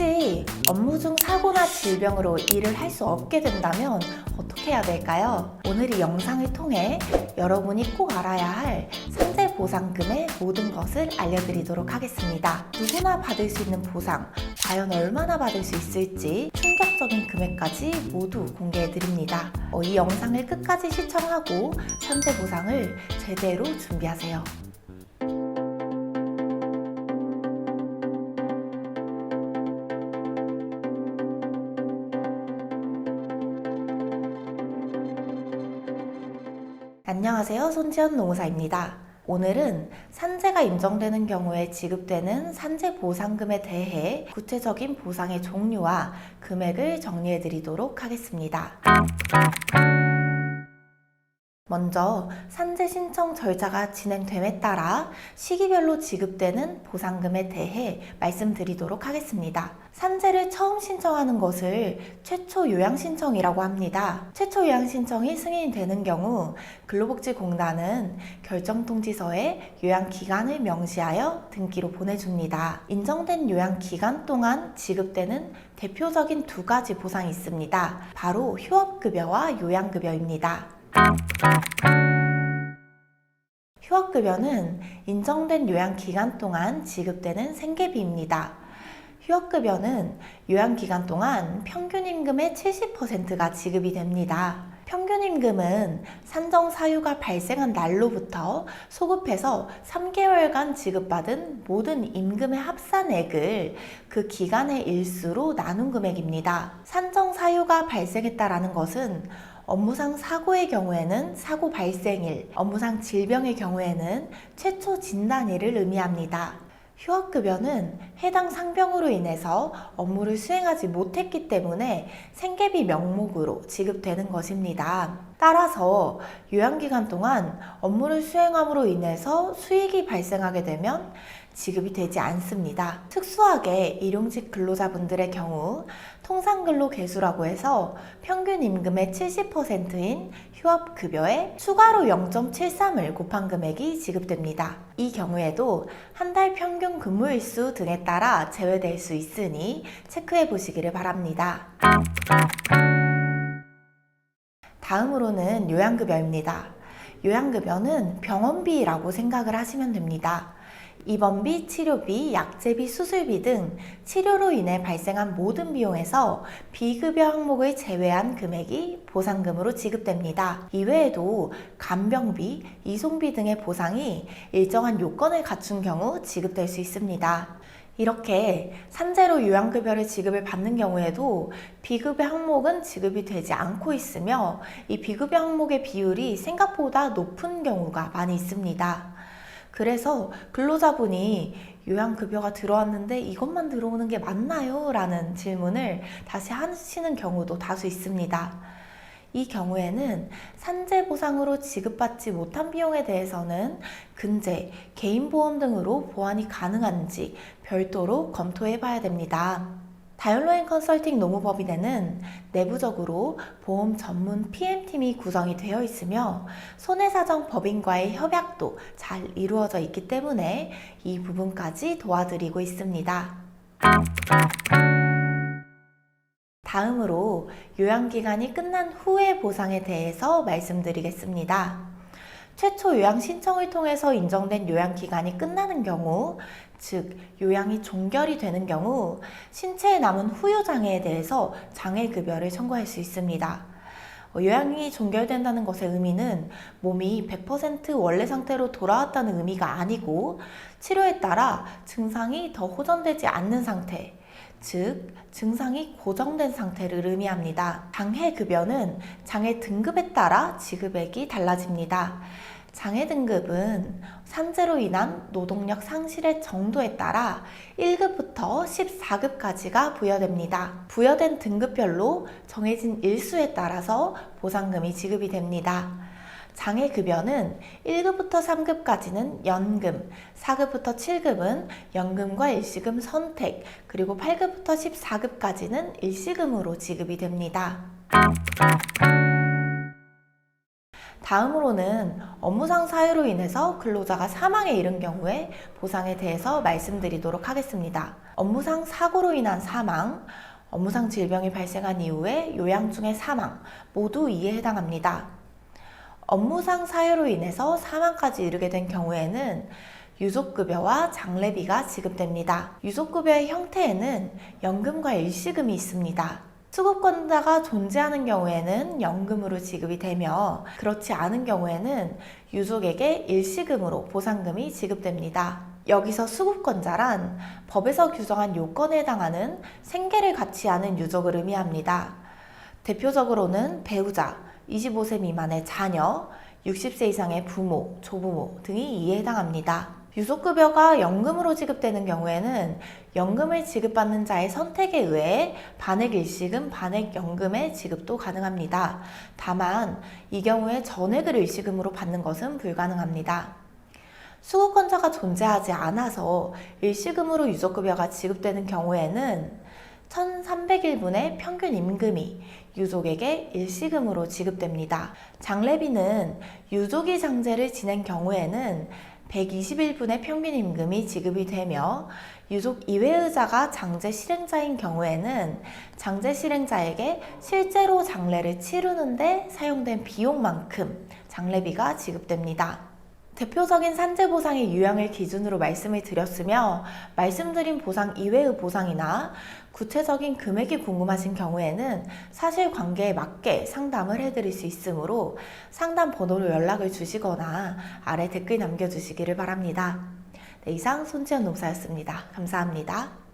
혹시 업무 중 사고나 질병으로 일을 할 수 없게 된다면 어떻게 해야 될까요? 오늘 이 영상을 통해 여러분이 꼭 알아야 할 산재 보상금의 모든 것을 알려드리도록 하겠습니다. 누구나 받을 수 있는 보상, 과연 얼마나 받을 수 있을지 충격적인 금액까지 모두 공개해드립니다. 어, 이 영상을 끝까지 시청하고 산재 보상을 제대로 준비하세요. 안녕하세요. 손지연 노무사입니다. 오늘은 산재가 인정되는 경우에 지급되는 산재 보상금에 대해 구체적인 보상의 종류와 금액을 정리해 드리도록 하겠습니다. 먼저 산재 신청 절차가 진행됨에 따라 시기별로 지급되는 보상금에 대해 말씀드리도록 하겠습니다. 산재를 처음 신청하는 것을 최초 요양 신청이라고 합니다. 최초 요양 신청이 승인이 되는 경우 근로복지공단은 결정 통지서에 요양 기간을 명시하여 등기로 보내줍니다. 인정된 요양 기간 동안 지급되는 대표적인 두 가지 보상이 있습니다. 바로 휴업급여와 요양급여입니다. 휴업급여는 인정된 요양 기간 동안 지급되는 생계비입니다. 휴업급여는 요양 기간 동안 평균 임금의 70%가 지급이 됩니다. 평균 임금은 산정 사유가 발생한 날로부터 소급해서 3개월간 지급받은 모든 임금의 합산액을 그 기간의 일수로 나눈 금액입니다. 산정 사유가 발생했다라는 것은 업무상 사고의 경우에는 사고 발생일, 업무상 질병의 경우에는 최초 진단일을 의미합니다. 휴업급여는 해당 상병으로 인해서 업무를 수행하지 못했기 때문에 생계비 명목으로 지급되는 것입니다. 따라서 요양기간 동안 업무를 수행함으로 인해서 수익이 발생하게 되면 지급이 되지 않습니다. 특수하게 일용직 근로자분들의 경우 통상근로 개수라고 해서 평균 임금의 70%인 휴업급여에 추가로 0.73을 곱한 금액이 지급됩니다. 이 경우에도 한 달 평균 근무일수 등에 따라 제외될 수 있으니 체크해 보시기를 바랍니다. 다음으로는 요양급여입니다. 요양급여는 병원비라고 생각을 하시면 됩니다. 입원비, 치료비, 약제비, 수술비 등 치료로 인해 발생한 모든 비용에서 비급여 항목을 제외한 금액이 보상금으로 지급됩니다. 이외에도 간병비, 이송비 등의 보상이 일정한 요건을 갖춘 경우 지급될 수 있습니다. 이렇게 산재로 요양급여를 지급을 받는 경우에도 비급여 항목은 지급이 되지 않고 있으며 이 비급여 항목의 비율이 생각보다 높은 경우가 많이 있습니다. 그래서 근로자분이 요양급여가 들어왔는데 이것만 들어오는 게 맞나요? 라는 질문을 다시 하시는 경우도 다수 있습니다. 이 경우에는 산재 보상으로 지급받지 못한 비용에 대해서는 근제, 개인보험 등으로 보완이 가능한지 별도로 검토해 봐야 됩니다. 다이얼로인 컨설팅 노무법인에는 내부적으로 보험 전문 PM팀이 구성이 되어 있으며 손해사정 법인과의 협약도 잘 이루어져 있기 때문에 이 부분까지 도와드리고 있습니다. 다음으로 요양기간이 끝난 후의 보상에 대해서 말씀드리겠습니다. 최초 요양 신청을 통해서 인정된 요양 기간이 끝나는 경우, 즉 요양이 종결이 되는 경우 신체에 남은 후유 장애에 대해서 장애 급여를 청구할 수 있습니다. 어, 요양이 종결된다는 것의 의미는 몸이 100% 원래 상태로 돌아왔다는 의미가 아니고 치료에 따라 증상이 더 호전되지 않는 상태, 즉 증상이 고정된 상태를 의미합니다. 장애 급여는 장애 등급에 따라 지급액이 달라집니다. 장애 등급은 산재로 인한 노동력 상실의 정도에 따라 1급부터 14급까지가 부여됩니다. 부여된 등급별로 정해진 일수에 따라서 보상금이 지급이 됩니다. 장애 급여는 1급부터 3급까지는 연금, 4급부터 7급은 연금과 일시금 선택, 그리고 8급부터 14급까지는 일시금으로 지급이 됩니다. 다음으로는 업무상 사유로 인해서 근로자가 사망에 이른 경우에 보상에 대해서 말씀드리도록 하겠습니다. 업무상 사고로 인한 사망, 업무상 질병이 발생한 이후에 요양 중의 사망 모두 이에 해당합니다. 업무상 사유로 인해서 사망까지 이르게 된 경우에는 유족급여와 장례비가 지급됩니다. 유족급여의 형태에는 연금과 일시금이 있습니다. 수급권자가 존재하는 경우에는 연금으로 지급이 되며 그렇지 않은 경우에는 유족에게 일시금으로 보상금이 지급됩니다. 여기서 수급권자란 법에서 규정한 요건에 해당하는 생계를 갖지 않은 유족을 의미합니다. 대표적으로는 배우자, 25세 미만의 자녀, 60세 이상의 부모, 조부모 등이 이에 해당합니다. 유족급여가 연금으로 지급되는 경우에는 연금을 지급받는 자의 선택에 의해 반액 일시금, 반액 연금의 지급도 가능합니다. 다만 이 경우에 전액을 일시금으로 받는 것은 불가능합니다. 수급권자가 존재하지 않아서 일시금으로 유족급여가 지급되는 경우에는 1300일분의 평균 임금이 유족에게 일시금으로 지급됩니다. 장례비는 유족이 장제를 지낸 경우에는 120일분의 평균 임금이 지급이 되며 유족 이외의자가 장제 실행자인 경우에는 장제 실행자에게 실제로 장례를 치르는데 사용된 비용만큼 장례비가 지급됩니다. 대표적인 산재 보상의 유형을 기준으로 말씀을 드렸으며 말씀드린 보상 이외의 보상이나 구체적인 금액이 궁금하신 경우에는 사실관계에 맞게 상담을 해드릴 수 있으므로 상담 번호로 연락을 주시거나 아래 댓글 남겨주시기를 바랍니다. 네, 이상 손지연 농사였습니다. 감사합니다.